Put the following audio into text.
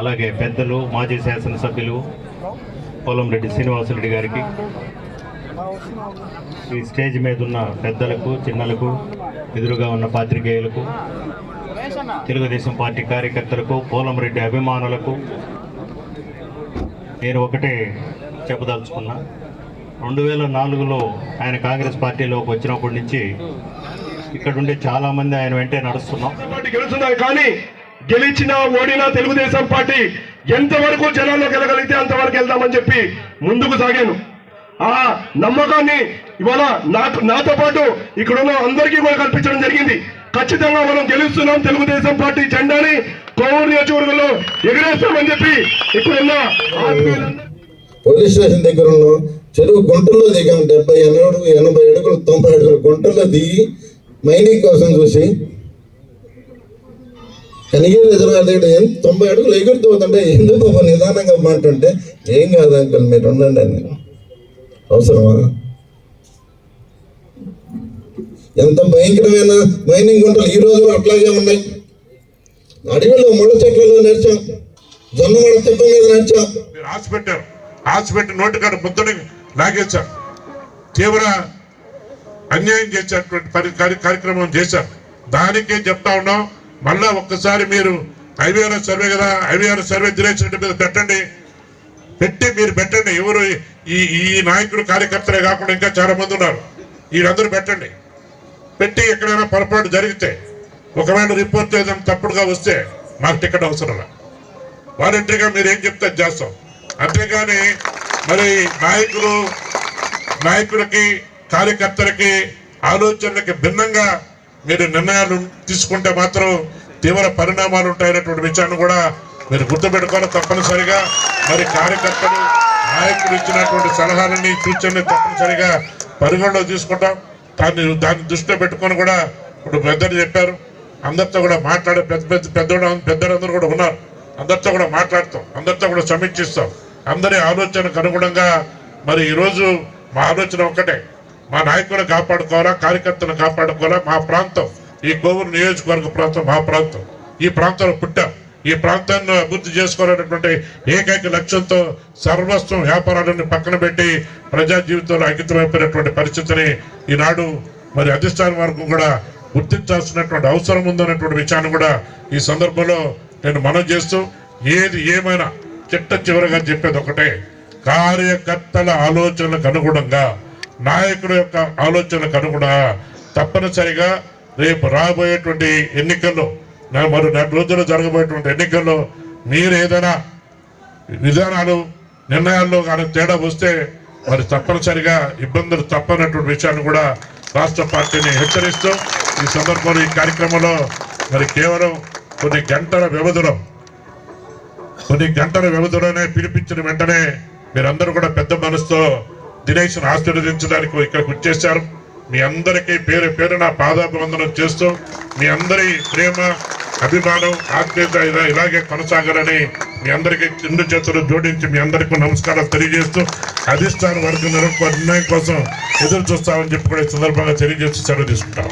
అలాగే పెద్దలు మాజీ శాసనసభ్యులు పోలంరెడ్డి శ్రీనివాసరెడ్డి గారికి. ఈ స్టేజ్ మీద ఉన్న పెద్దలకు చిన్నలకు ఎదురుగా ఉన్న పాత్రికేయులకు తెలుగుదేశం పార్టీ కార్యకర్తలకు పోలంరెడ్డి అభిమానులకు నేను ఒకటే చెప్పదలుచుకున్నా. రెండు వేల నాలుగులో ఆయన కాంగ్రెస్ పార్టీలోకి వచ్చినప్పటి నుంచి ఇక్కడ ఉండే చాలామంది ఆయన వెంటే నడుస్తున్నాం. కానీ గెలిచినా ఓడినా తెలుగుదేశం పార్టీ ఎంతవరకు జనాల్లో గెలగలిగితే అంతవరకు వెళ్దామని చెప్పి ముందుకు సాగాను. ఆ నమ్మకాన్ని ఇవాళ నాకు నాతో పాటు ఇక్కడున్న అందరికీ కూడా కల్పించడం జరిగింది. ఖచ్చితంగా మనం గెలుస్తున్నాం తెలుగుదేశం పార్టీ జెండాని కోవూరు నియోజకవర్గంలో ఎగిరేస్తామని చెప్పి ఇక్కడున్న పోలీస్ స్టేషన్ దగ్గర ఉన్న చెరువు గుంటల్లో దిగాం. డెబ్బై ఎనభై ఎనభై అడుగులు తొంభై అడుగులు గుంటల్లో దిగి మైనింగ్ కోసం చూసి కనిగేరు ఎదురుగా దగ్గర ఎంత తొంభై అడుగులు ఎగురుతుందంటే ఎందుకు ఒక నిదానంగా మాట్లాడితే? ఏం కాదు అంకుల్ మీరు ఉండండి అని. అవసరమా? ఎంత భయంకరమైన మైనింగ్ గుంటలు ఈ రోజు అట్లాగే ఉన్నాయి. అడవిలో ముళ్ళ చెట్లలో నడిచాం. జొన్న ముళ్ళ చెట్ల మీద నడిచాం. మీరు ఆశ పెట్టారు ఆశ పెట్టి నోటికాడ ముద్దని లాగేశారు. తీవ్ర అన్యాయం చేసేటువంటి పరి కార్య- కార్యక్రమం చేశారు. దానికే చెప్తా ఉన్నాం. మళ్ళా ఒక్కసారి మీరు ఐవీఆర్ సర్వే కదా ఐవీఆర్ సర్వే దినేష్ రెడ్డి మీద పెట్టండి. పెట్టి మీరు పెట్టండి. ఎవరు ఈ ఈ నాయకుడు కార్యకర్తలే కాకుండా ఇంకా చాలా మంది ఉన్నారు. వీళ్ళందరూ పెట్టండి. పెట్టి ఎక్కడైనా పొరపాటు జరిగితే ఒకవేళ రిపోర్ట్ ఏదైనా తప్పుడుగా వస్తే మాకు టికెట్ అవసరం వాలంటరీగా మీరు ఏం చెప్తే చేస్తాం. అంతేగాని మరి నాయకులు నాయకులకి కార్యకర్తలకి ఆలోచనలకి భిన్నంగా మీరు నిర్ణయాలు తీసుకుంటే మాత్రం తీవ్ర పరిణామాలు ఉంటాయనేటువంటి విషయాన్ని కూడా మీరు గుర్తుపెట్టుకోవాలి తప్పనిసరిగా. మరి కార్యకర్తలు నాయకులు ఇచ్చినటువంటి సలహాలని సూచనని తప్పనిసరిగా పరిగణలో తీసుకుంటాం. దాన్ని దాన్ని దృష్టిలో పెట్టుకొని కూడా ఇప్పుడు పెద్దలు చెప్పారు. అందరితో కూడా మాట్లాడే పెద్ద పెద్ద పెద్దోడు పెద్దలందరూ కూడా ఉన్నారు. అందరితో కూడా మాట్లాడతాం. అందరితో కూడా సమీక్షిస్తాం. అందరి ఆలోచనకు అనుగుణంగా మరి ఈరోజు మా ఆలోచన ఒక్కటే. మా నాయకులను కాపాడుకోవాలా కార్యకర్తలను కాపాడుకోవాలా? మా ప్రాంతం ఈ కోవూరు నియోజకవర్గ ప్రాంతం మా ప్రాంతం. ఈ ప్రాంతంలో పుట్టాం. ఈ ప్రాంతాన్ని అభివృద్ధి చేసుకోవాలనేటువంటి ఏకైక లక్ష్యంతో సర్వస్వం వ్యాపారాలను పక్కన పెట్టి ప్రజా జీవితంలో అంకితమైపోయినటువంటి పరిస్థితిని ఈనాడు మరి అధిష్టానం వరకు కూడా గుర్తించాల్సినటువంటి అవసరం ఉందనేటువంటి విషయాన్ని కూడా ఈ సందర్భంలో నేను మనం చేస్తూ ఏది ఏమైనా చిట్ట చివరిగా చెప్పేది ఒకటే కార్యకర్తల ఆలోచనలకు అనుగుణంగా నాయకుల యొక్క ఆలోచనకు అనుగుణ తప్పనిసరిగా రేపు రాబోయేటువంటి ఎన్నికల్లో నా- మరి నెల రోజుల్లో జరగబోయేటువంటి ఎన్నికల్లో మీరు ఏదైనా విధానాలు నిర్ణయాల్లో కానీ తేడా వస్తే మరి తప్పనిసరిగా ఇబ్బందులు తప్పనటువంటి విషయాన్ని కూడా రాష్ట్ర పార్టీని హెచ్చరిస్తూ ఈ సందర్భంలో ఈ కార్యక్రమంలో మరి కేవలం కొన్ని గంటల వ్యవధిలో కొన్ని గంటల వ్యవధిలోనే పిలిపించిన వెంటనే మీరందరూ కూడా పెద్ద మనసుతో దినేష్ ఆశీర్వదించడానికి ఇక్కడికి వచ్చేసారు మీ అందరికీ పేరు పేరున పాదాభివందనం చేస్తూ మీ అందరి ప్రేమ అభిమానం ఆత్మీయత ఇలాగే కొనసాగాలని మీ అందరికీ రెండు చేతులు జోడించి మీ అందరికీ నమస్కారాలు తెలియజేస్తూ అధిష్టాన వర్గ నిర్ణయం కోసం ఎదురు చూస్తామని చెప్పి కూడా సందర్భంగా తెలియజేస్తూ సెలవు తీసుకుంటాం.